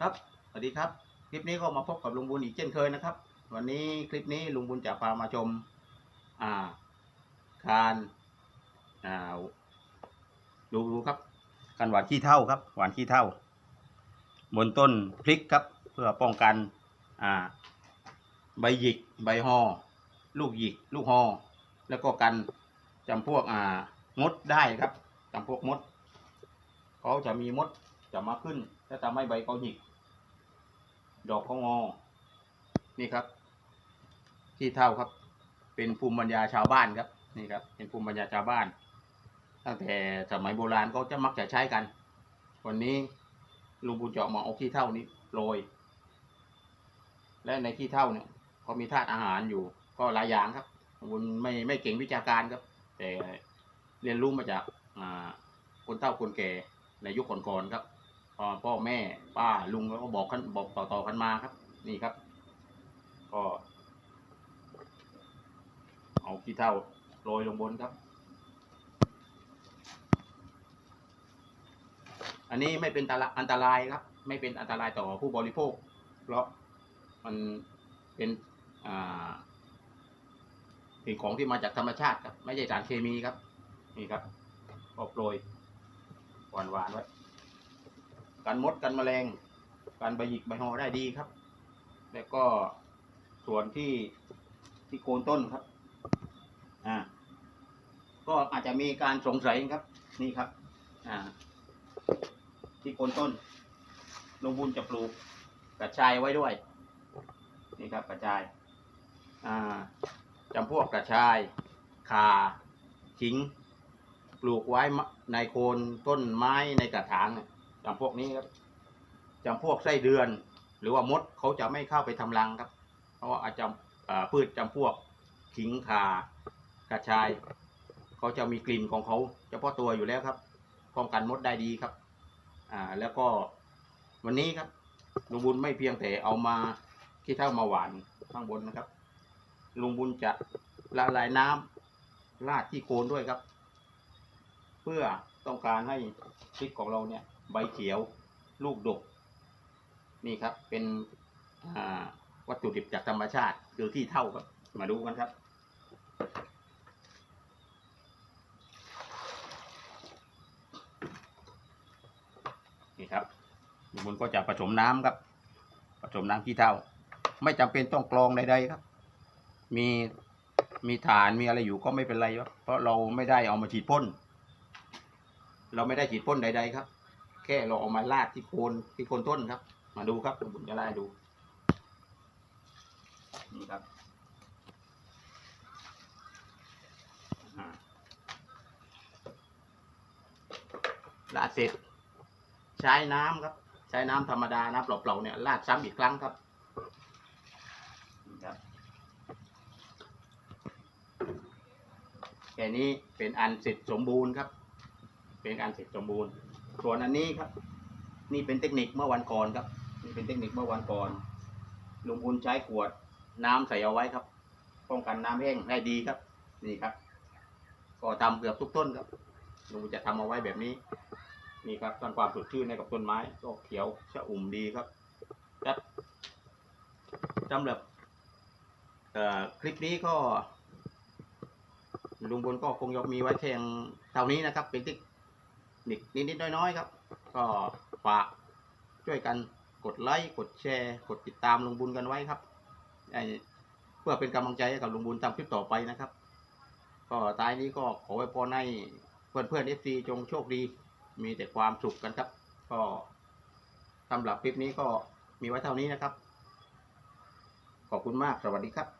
ครับสวัสดีครับ คลิปนี้ก็มาพบกับลุงบุญอีกเช่นเคยนะครับ วันนี้คลิปนี้ลุงบุญจะพามาชมอ่าการอ่าดูดูครับการหวานขี้เท่าครับ หวานขี้เท่า บนต้นพริกครับ เพื่อป้องกันอ่าใบหยิกใบหอลูกหยิกลูกหอแล้วก็กันจำพวกอ่ามดได้ครับจำพวกมดเขาจะมีมด จะมาขึ้นถ้าทำให้ใบเขาหยิก ดอกเขางอ นี่ครับ ที่เท่าครับ เป็นภูมิปัญญาชาวบ้านครับ นี่ครับ เป็นภูมิปัญญาชาวบ้าน ตั้งแต่สมัยโบราณเขาจะมักจะใช้กัน วันนี้ลุงบุญเจาะมาเอาขี้เท่านี้โรย และในขี้เท่าเนี่ยเขามีธาตุอาหารอยู่ ก็หลายอย่างครับลุงบุญไม่ไม่เก่งวิชาการครับ แต่เรียนรู้มาจากคนเฒ่าคนแก่ในยุคก่อนๆครับ พ่อพ่อแม่ป้าลุงก็บอกกันบอกต่อๆกันมาครับ นี่ครับ ก็เอาขี้เท่าโรยลงบนครับ อันนี้ไม่เป็นอันตรายครับ ไม่เป็นอันตรายต่อผู้บริโภค เพราะมันเป็นอ่าสิ่งของที่มาจากธรรมชาติครับ ไม่ใช่สารเคมีครับ นี่ครับก็โปรยหวานๆไว้ กันมดกันแมลงกันใบหยิกใบหอได้ดีครับ แล้วก็ส่วนที่ที่โคนต้นครับอ่าก็อาจจะมีการสงสัยครับ นี่ครับอ่าที่โคนต้นลุงบุญจะปลูกกระชายไว้ด้วย นี่ครับกระชายอ่าจำพวกกระชายข่าขิง ปลูกไว้ในโคนต้นไม้ในกระถางเนี่ย จำพวกนี้ครับจำพวกไส้เดือน หรือว่ามดเขาจะไม่เข้าไปทำรังครับ เพราะว่าอาจจะพืชจำพวกขิงข่ากระชายเขาจะมีกลิ่นของเขาเฉพาะตัวอยู่แล้วครับป้องกันมดได้ดีครับ อ่าแล้วก็วันนี้ครับลุงบุญไม่เพียงแต่เอามาขี้เท่ามาหวานข้างบนนะครับลุงบุญจะละลายน้ำราดที่โคนด้วยครับ เพื่อ ต้องการให้พริกของเราเนี่ยใบเขียวลูกดก นี่ครับเป็นวัตถุดิบจากธรรมชาติคือที่เท่าครับ มาดูกันครับ นี่ครับลุงบุญก็จะผสมน้ำครับ ผสมน้ำขี้เท่า ไม่จำเป็นต้องกรองใดๆครับ มีมีฐานมีอะไรอยู่ก็ไม่เป็นไรครับเพราะเราไม่ได้เอามาฉีดพ่น เราไม่ได้ฉีดพ่นใดๆครับ แค่เราเอามาลาดที่โคนที่โคนต้นครับ มาดูครับผมจะไล่ดูนี่ครับลาดเสร็จ ใช้น้ำครับ ใช้น้ำธรรมดาน้ำเปล่าๆเนี่ยลาดซ้ำอีกครั้งครับนี่ครับแค่นี้เป็นอันเสร็จสมบูรณ์ครับ เป็นอันเสร็จสมบูรณ์ ส่วนอันนี้ครับ นี่เป็นเทคนิคเมื่อวันก่อนครับนี่เป็นเทคนิคเมื่อวันก่อนลุงบุญใช้ขวดน้ำใส่เอาไว้ครับ ป้องกันน้ำแห้งได้ดีครับ นี่ครับ ก็ทำเกือบทุกต้นครับลุงบุญจะทำเอาไว้แบบนี้ นี่ครับสร้างความสดชื่นให้กับต้นไม้ก็เขียวชะอุ่มดีครับครับสำหรับเอ่อคลิปนี้ก็ลุงบนก็คงยกมีไว้เพียงเท่านี้นะครับ เป็นเทค นิคนิดๆน้อยๆครับ ก็ฝากช่วยกันกดไลค์กดแชร์ กดติดตามลุงบุญกันไว้ครับเพื่อเป็นกำลังใจให้กับลุงบุญทำคลิปต่อไปนะครับ ก็ท้ายนี้ก็ขอไว้พรให้เพื่อนเพื่อนเอฟซีจงโชคดี มีแต่ความสุขกันครับ ก็สำหรับคลิปนี้ก็มีไว้เท่านี้นะครับ ขอบคุณมากสวัสดีครับ